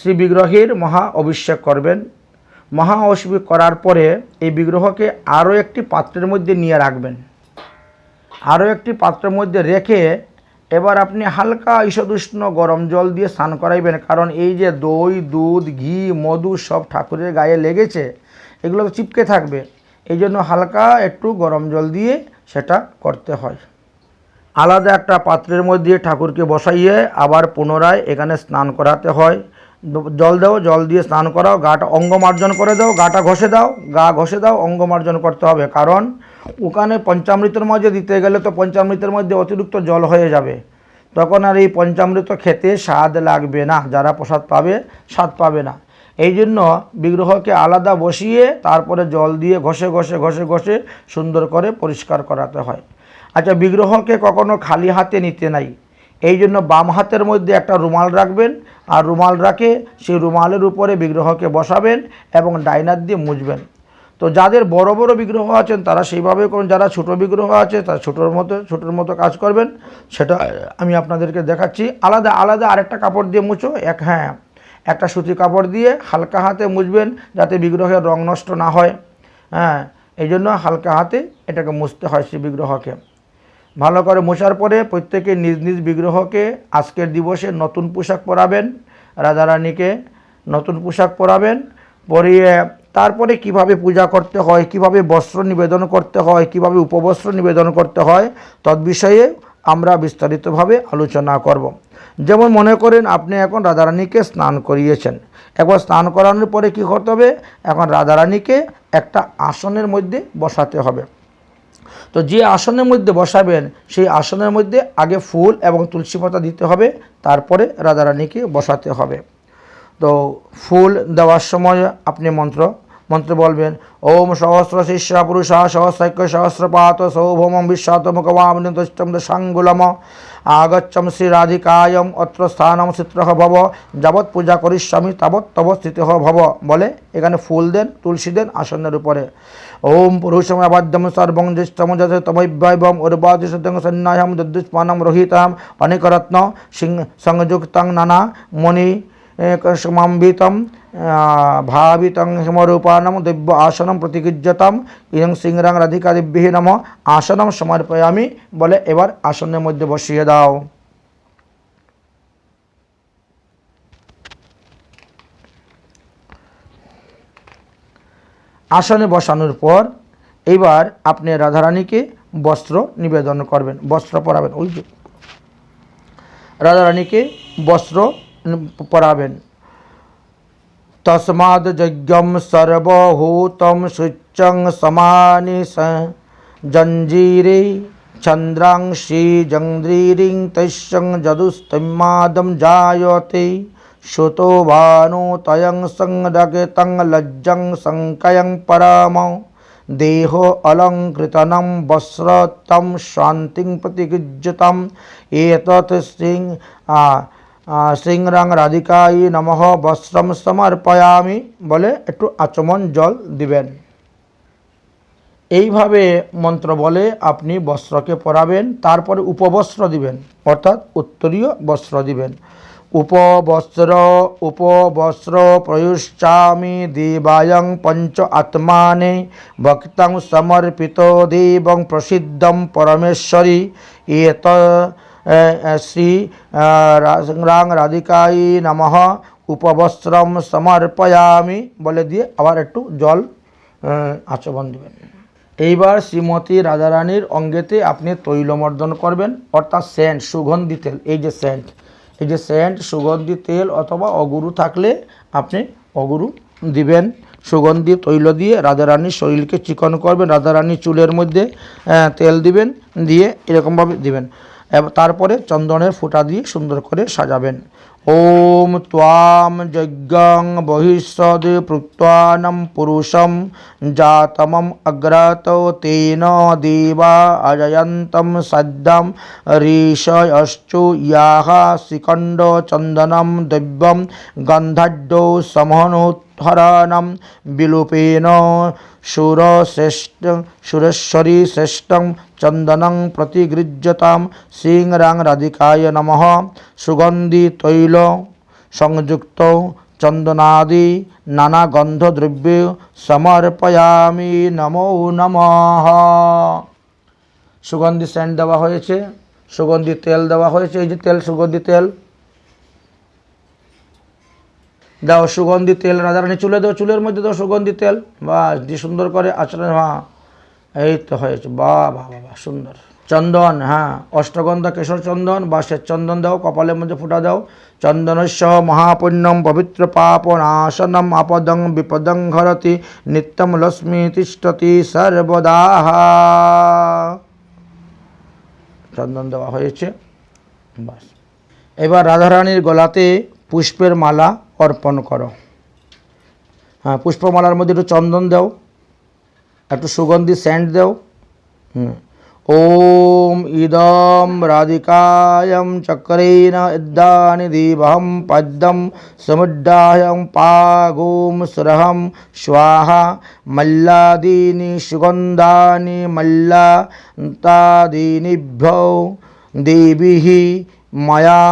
শ্রী বিগ্রহের মহা অভিষেক করবেন। মহা অভিষেক করার পরে এই বিগ্রহকে আরও একটি পাত্রের মধ্যে নিয়ে রাখবেন। আরও একটি পাত্রের মধ্যে রেখে এবার আপনি হালকা ঈষদুষ্ণ গরম জল দিয়ে স্নান করাইবেন। কারণ এই যে দই, দুধ, ঘি, মধু সব ঠাকুরের গায়ে লেগেছে, এগুলো চিপকে থাকবে। এই জন্য হালকা একটু গরম জল দিয়ে সেটা করতে হয়। আলাদা একটা পাত্রের মধ্যে ঠাকুরকে বসাইয়ে আবার পুনরায় এখানে স্নান করাতে হয়। জল দাও, জল দিয়ে স্নান করাও, গাটা অঙ্গমার্জন করে দাও, গাটা ঘষে দাও, গা ঘষে দাও অঙ্গমার্জন করতে হবে। কারণ ওখানে পঞ্চামৃতের মধ্যে দিতে গেলে তো পঞ্চামৃতের মধ্যে অতিরিক্ত জল হয়ে যাবে। তখন আর এই পঞ্চামৃত খেতে স্বাদ লাগবে না। যারা প্রসাদ পাবে, স্বাদ পাবে না। এই জন্য বিগ্রহকে আলাদা বসিয়ে তারপরে জল দিয়ে ঘষে ঘষে ঘষে ঘষে সুন্দর করে পরিষ্কার করাতে হয়। আচ্ছা বিগ্রহকে কখনো খালি হাতে নিতে নাই। এই জন্য বাম হাতের মধ্যে একটা রুমাল রাখবেন আর রুমাল রাখে সেই রুমালের উপরে বিগ্রহকে বসাবেন এবং ডাইনার দিয়ে মুছবেন। তো যাদের বড় বড় বিগ্রহ আছেন, তারা সেইভাবে করুন। যারা ছোট বিগ্রহ আছে, তারা ছোটোর মতো ছোটোর মতো কাজ করবেন। সেটা আমি আপনাদেরকে দেখাচ্ছি। আলাদা আলাদা আরেকটা কাপড় দিয়ে মুছো। এক হ্যাঁ একটা সুতি কাপড় দিয়ে হালকা হাতে মুছবেন যাতে বিগ্রহের রং নষ্ট না হয়। হ্যাঁ এই জন্য হালকা হাতে এটাকে মুছতে হয় সেই বিগ্রহকে। ভালো করে মোছার পরে প্রত্যেকে নিজ নিজ বিগ্রহকে আজকের দিবসে নতুন পোশাক পরাবেন রাধারানীকে নতুন পোশাক পরাবেন, পরিয়ে তারপরে কীভাবে পূজা করতে হয়, কীভাবে বস্ত্র নিবেদন করতে হয়, কীভাবে উপবস্ত্র নিবেদন করতে হয় তদ্বিষয়ে আমরা বিস্তারিতভাবে আলোচনা করব। যেমন মনে করেন, আপনি এখন রাধারানীকে স্নান করিয়েছেন। একবার স্নান করানোর পরে কী করতে হবে? এখন রাধারানীকে একটা আসনের মধ্যে বসাতে হবে। তো যে আসনের মধ্যে বসাবেন, সেই আসনের মধ্যে আগে ফুল এবং তুলসী পাতা দিতে হবে, তারপরে রাধারানীকে বসাতে হবে। তো ফুল দেওয়ার সময় আপনি মন্ত্র মন্ত্র বলবেন, ওম সহস্র শিষ্য পুরুষা সহস্রৈক্য সহস্রপাত, সৌভৌমম বিশ্বাত মুখমামৃতষ্টম সাঙ্গুলম আগচ্ছম শ্রী রাধিকায়ম অত্র স্থানম চিত্র ভব, যাবৎ পূজা করিষ্যামি, তাবৎ তব স্থিত ভব। বলে এখানে ফুল দেন, তুলসী দেন আসনের উপরে। ওম পুরুষম আবাদ্যম সর্বং জ্যেষ্ঠম যথ তমৈবম উর্বাদিশং সন্ন্যাহম দুদ্দুষ্মানম রোহিতাম অনেকরত্ন সিং সংযুক্তং নানা মণি সমাম্বিতম ভাবিতং হিমরূপানম দিব্য আসনম প্রতিগৃহ্যতাম ইয়ং সিংরাং রাধিকা দিব্যি নম, আসনম সমর্পয়ামি বলে এবার আসনের মধ্যে বসিয়ে দাও। আসনে বসানোর পর এবার আপনি রাধারানীকে বস্ত্র নিবেদন করবেন, বস্ত্র পরাবেন, ওই যে। রাধারানীকে বস্ত্র পরাবেন। তস্মাদ যজ্ঞম সর্বভূতম শুচং সমানি জঞ্জীরে চন্দ্রাংশী জঙ্দ্রীরিং তৈশং যদুস্তমাদম জায়তে। ভানু তয়ং সংরগতং লজ্জং সংকয়ং পরম দেহ অলঙ্কৃতনম বস্রতম শান্তিং প্রতিগৃহ্যতম এতৎ সিং সিংরাং রাধিকাই নমঃ বস্ত্রম সমর্পয়ামি বলে একটু আচমন জল দিবেন এইভাবে মন্ত্র বলে আপনি বস্ত্রকে পরাবেন, তারপরে উপবস্ত্র দিবেন, অর্থাৎ উত্তরীয় বস্ত্র দিবেন। উপবস্ত্র উপবস্ত্র প্রয়ুশ্চামি দেবায়ং পঞ্চ আত্মানে ভক্তং সমর্পিত দেবং প্রসিদ্ধম পরমেশ্বরী। এত শ্রী রাং রাধিকাই নমঃ। উপবস্ত্রম সমর্পয়ামি বলে দিয়ে আবার একটু জল আচমন দেবেন। এইবার শ্রীমতী রাধারানীর অঙ্গেতে আপনি তৈলমর্দন করবেন, অর্থাৎ সেন্ট সুগন্ধি তেল এই যে সেন্ট এই যে সেন্ট, সুগন্ধি, তেল অথবা অগুরু থাকলে আপনি অগুরু দিবেন। সুগন্ধি তৈল দিয়ে রাধারানীর শরীরকে চিকন করবেন, রাধারানীর চুলের মধ্যে তেল দিবেন, দিয়ে এরকমভাবে দিবেন। তারপরে চন্দনের ফুটা দিয়ে সুন্দর করে সাজাবেন। বহিষ্যদ প্রত্বানম পুরুষম জাতমম অগ্রত তেন দেবা অজয়ন্তম সদ্যম ঋষয়শ্চু ইয়াহ শিখণ্ড চন্দনম দিব্যম গন্ধাঢ্যৌ সমহনোত্থরণম বিলুপেন সুরশ্রেষ্ঠ সুরেশ্বরী শ্রেষ্ঠং চন্দনং প্রতিগৃহ্যতাম সিংরাং রাধিকায় নমঃ সুগন্ধি তৈল সংযুক্ত চন্দনাদি নানা গন্ধদ্রব্য সমর্পয়ামি নমো নমঃ। সুগন্ধি স্যান্ড দেওয়া হয়েছে সুগন্ধি তেল দেওয়া হয়েছে এই যে তেল সুগন্ধি তেল। দাও সুগন্ধি তেল রাধারানী চুলে দাও চুলের মধ্যে দাও সুগন্ধি তেল। বা যে সুন্দর করে আচরণ হ্যাঁ এই তো হয়েছে বাহ বাহ বাহ, সুন্দর। চন্দন হ্যাঁ অষ্টগন্ধা, কেশর চন্দন বা শ্বেত চন্দন দাও, কপালের মধ্যে ফুটা দাও। চন্দনস্য মহাপুণ্যম পবিত্র পাপ নাশনম আপদং বিপদং ঘরতি, নিত্যম লক্ষ্মী তিষ্ঠতি সর্বদা চন্দন দেওয়া হয়েছে, বাস। এবার রাধারানীর গলাতে পুষ্পের মালা অর্পণ করো। হ্যাঁ পুষ্পমালার মধ্যে একটু চন্দন দাও, একটু সুগন্ধি স্যান্ড দাও। হুম। ওম ইদম রাধিকায়ম চক্রেণ ইদ্দানি দীবহম পদ্মম সমুদ্রায়ম পাগোম সুরহম স্বাহা মল্লাদীনি সুগন্ধানি মল্লান্তাদীনিভ্যো দেবীः ময়া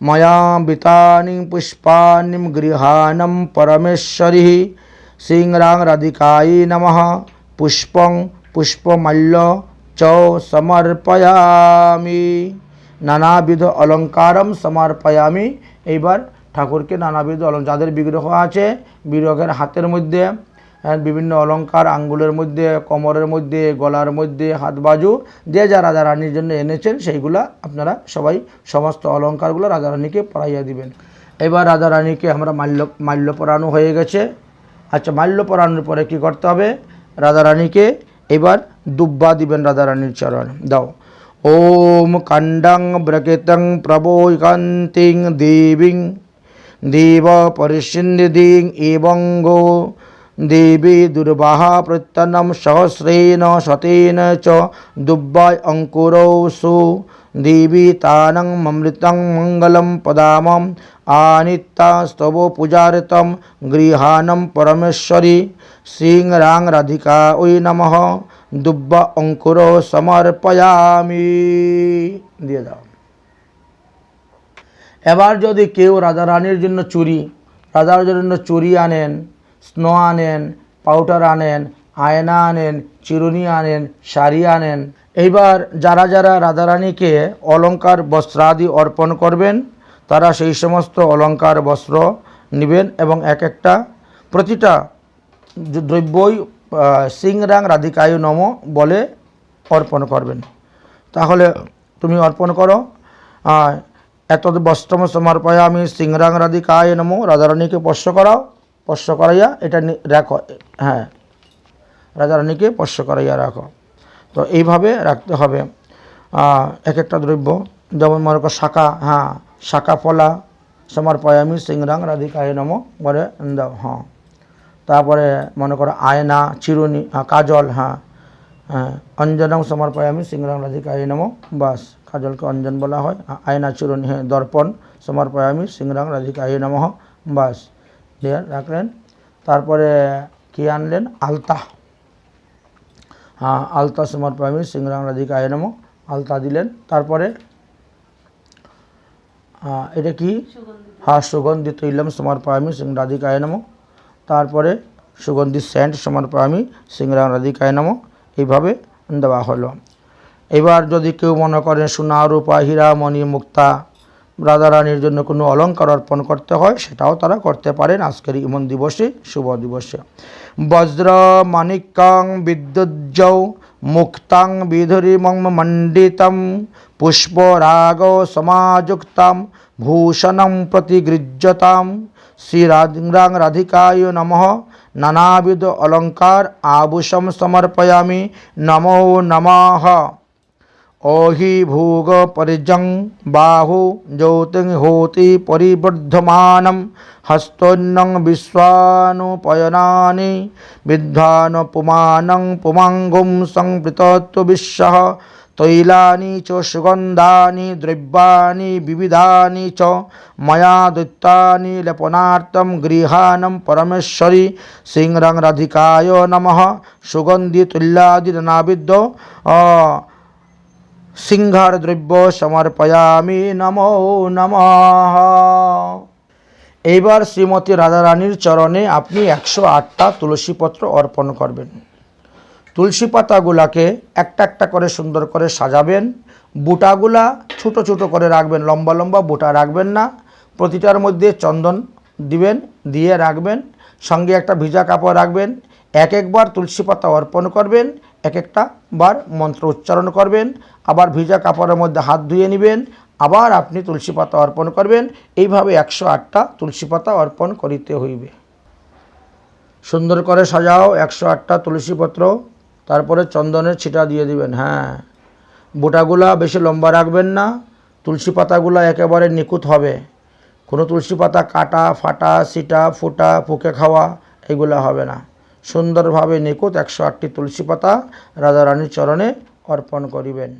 ময়া বিতানি পুষ্পানি গৃহাণম পরমেশ্বরী সিংরাং রাধিকায় নম পুষ্পং পুষ্পমাল্য চ সমর্পয়ামি নানাবিধ অলঙ্কারম সমর্পয়ামি এইবার ঠাকুরকে নানাবিধ অলঙ্কার যাদের বিগ্রহ আছে বিগ্রহের হাতের মধ্যে হ্যাঁ, বিভিন্ন অলংকার আঙ্গুলের মধ্যে কোমরের মধ্যে গলার মধ্যে হাত বাজু যে যা রাজারানীর জন্য এনেছেন সেইগুলা আপনারা সবাই সমস্ত অলংকারগুলো রাজারানীকে পরাইয়া দিবেন। এবার রাজারানীকে আমরা মাল্য মাল্য পরানো হয়ে গেছে। আচ্ছা মাল্য পরানোর পরে কি করতে হবে? রাধারানীকে এবার দুব্বা দিবেন রাধারানীর চরণ। দাও। ওম কাণ্ডং ব্রকেতং প্রবোকান্তিং দেবীং দেব পরিসিন্দিং এবং গো দেবী দুর্বাহা প্রত্যনম সহস্রেণ শতেন চ দুব্বায় অঙ্কুরৌ সু দেবী তানং মমৃতং মঙ্গলম পদামম আনিত্যা স্তব পূজারিতম গৃহাণম পরমেশ্বরী সিং রাং রাধিকা ওই নমঃ দুব্বা অঙ্কুর সমর্পয়ামি দিয়ে দাও এবার যদি কেউ রাধারানীর জন্য চুরি রাধার জন্য চুরি আনেন স্নো আনেন পাউডার আনেন আয়না আনেন চিরুনি আনেন শাড়ি আনেন এইবার যারা যারা রাধারানীকে অলঙ্কার বস্ত্রাদি অর্পণ করবেন তারা সেই সমস্ত অলঙ্কার, বস্ত্র নেবেন এবং এক একটা প্রতিটা দ্রব্যই সিংরাং রাধিকায়ু নম বলে অর্পণ করবেন। তাহলে তুমি অর্পণ করো। এত বস্ত্রম সমর্পয়া আমি সিংরাং রাধিকায় নমো। রাধারানীকে স্পর্শ করাও, স্পর্শ করাইয়া এটা রাখো। হ্যাঁ রাধারানীকে স্পর্শ করাইয়া রাখো। তো এইভাবে রাখতে হবে। এক একটা দ্রব্য, যেমন মনে করো শাখা হ্যাঁ শাখা ফলা সমর্পয়ামি সিংরাং রাধিকায় নমো বলে হ্যাঁ তারপরে মনে করো আয়না চিরুনি হ্যাঁ, কাজল হ্যাঁ হ্যাঁ অঞ্জনম সমর্পয়ামি সিংরাং রাধিকায় নমো বাস। কাজলকে অঞ্জন বলা হয়। আয়না চিরুনি হ্যাঁ দর্পণ সমর্পয়ামি সিংরাং রাধিকায় নমঃ বাস। দিয়ে রাখলেন। তারপরে কি আনলেন? আলতা। হ্যাঁ আলতা সমর্পয়ামি সিংরাং রাধিকায় নমঃ আলতা দিলেন। তারপরে এটা কি? হ্যাঁ সুগন্ধি তৈলম সমর্পয়ামি সিং রাধিকায় নম। তারপরে সুগন্ধি স্যান্ড সমর্পয়ামি সিংরাং রাধিকায় নম। এইভাবে দেওয়া হলো। এবার যদি কেউ মনে করেন সোনা রূপা হীরা মণি মুক্তা রাধারানীর জন্য কোনো অলঙ্কার অর্পণ করতে হয়, সেটাও তারা করতে পারেন আজকের ইমন দিবসে, শুভ দিবসে। বজ্র মাণিক্যং বিদ্যুজ্জৌ মুক্তাং বিধুরিমং মণ্ডিতম পুষ্পরাগ সমাযুক্তাম ভূষণম প্রতিগৃহ্যতাম শ্রীরাং রাধিকায় নমঃ নানাবিধ অলঙ্কার আভূষম সমর্পয়ামি নমো অহি ভূগ পরিজং বাহু জ্যোতিহোতি পরিবর্ধমানম হস্তন্নং বিশ্বানুপয়নানি বিদ্ধান পুমানং পুমাঙ্গুম সংপৃতত্ব বিশ্ব তৈলানি চ সুগন্ধানি দ্রব্যানি বিবিধানি চ ময়া দৈত্যানি লেপনার্থম গৃহাণম পরমেশ্বরী সিংরং রাধিকায় নম সুগন্ধি তুল্যাদিনাবিদ্য সিংহার দ্রব্য সমর্পয়ামি নমো নমঃ। এইবার শ্রীমতী রাধারানীর চরণে আপনি একশো আটটা তুলসীপত্র অর্পণ করবেন। তুলসী পাতাগুলাকে একটা একটা করে সুন্দর করে সাজাবেন। বুটাগুলা ছোট ছোট করে রাখবেন, লম্বা লম্বা বুটা রাখবেন না। প্রতিটার মধ্যে চন্দন দিবেন, দিয়ে রাখবেন। সঙ্গে একটা ভিজা কাপড় রাখবেন। এক একবার তুলসী পাতা অর্পণ করবেন। এক একটা বার মন্ত্র উচ্চারণ করবেন, আবার ভিজা কাপড়ের মধ্যে হাত ধুয়ে নেবেন, আবার আপনি তুলসী পাতা অর্পণ করবেন। এইভাবে একশো আটটা তুলসী পাতা অর্পণ করিতে হইবে। সুন্দর করে সাজাও, একশো আটটা তুলসীপত্র তারপরে চন্দনের ছিটা দিয়ে দিবেন হ্যাঁ। বোটাগুলা বেশি লম্বা রাখবেন না, তুলসী পাতাগুলা একেবারে নিখুঁত হবে। কোনো তুলসী পাতা কাটা, ফাটা সিটা ফুটা, ফুকে খাওয়া, এগুলো হবে না। সুন্দরভাবে নিকুত একশো আটটি তুলসী পাতা রাধারানীর চরণে অর্পণ করিবেন।